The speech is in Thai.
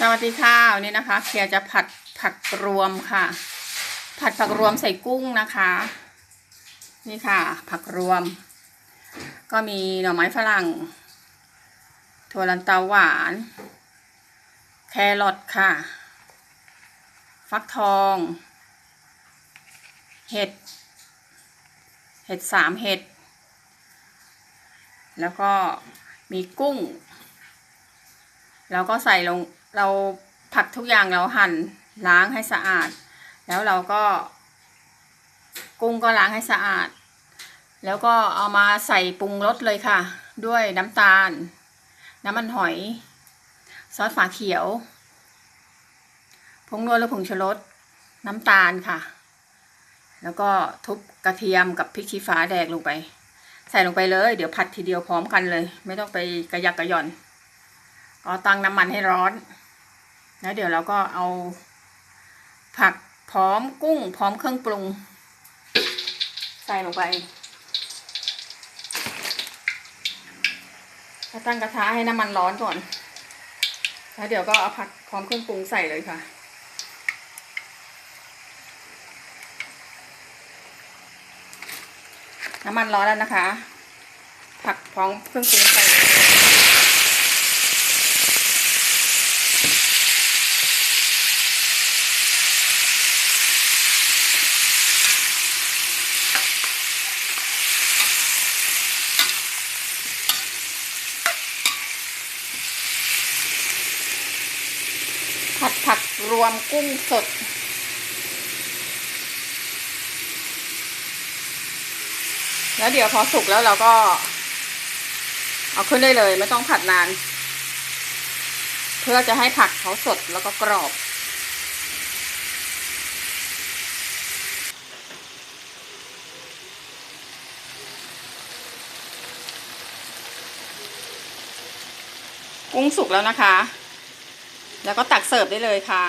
สวัสดีค่ะวันนี้นะคะเคียจะผัดผักรวมค่ะ ผัดผักรวมใส่กุ้งนะคะ นี่ค่ะ ผักรวม ก็มีหน่อไม้ฝรั่งถั่วลันเตาหวาน แครอทค่ะ ฟักทอง เห็ด เห็ดสามเห็ด แล้วก็มีกุ้ง แล้วก็ใส่ลง เราผัดทุกอย่างเราหั่นล้างให้สะอาด แล้วเราก็ กุ้งก็ล้างให้สะอาด แล้วก็เอามาใส่ปรุงรสเลยค่ะ ด้วยน้ำตาล น้ำมันหอย ซอสฝาเขียวผงนวดและผงชูรสน้ำตาลค่ะ แล้วก็ทุบกระเทียมกับพริกชี้ฟ้าแดกลงไป ใส่ลงไปเลย เดี๋ยวผัดทีเดียวพร้อมกันเลย ไม่ต้องไปกระยักกระย่อนก็ตั้งน้ำมันให้ร้อน แล้วเดี๋ยวเราก็เอา ผักพร้อมกุ้ง พร้อมเครื่องปรุง ใส่ลงไปตั้งกระทะให้น้ำมันร้อนก่อน แล้วเดี๋ยวก็เอาผักพร้อมเครื่องปรุงใส่เลยค่ะ น้ำมันร้อนแล้วนะคะ ผักพร้อมเครื่องปรุงใส่เลย ผัดผักรวมกุ้งสด แล้วเดี๋ยวพอสุกแล้วเราก็ เอาขึ้นได้เลยไม่ต้องผัดนาน เพื่อจะให้ผักเขาสดแล้วก็กรอบ กุ้งสุกแล้วนะคะ แล้วก็ตักเสิร์ฟได้เลยค่ะ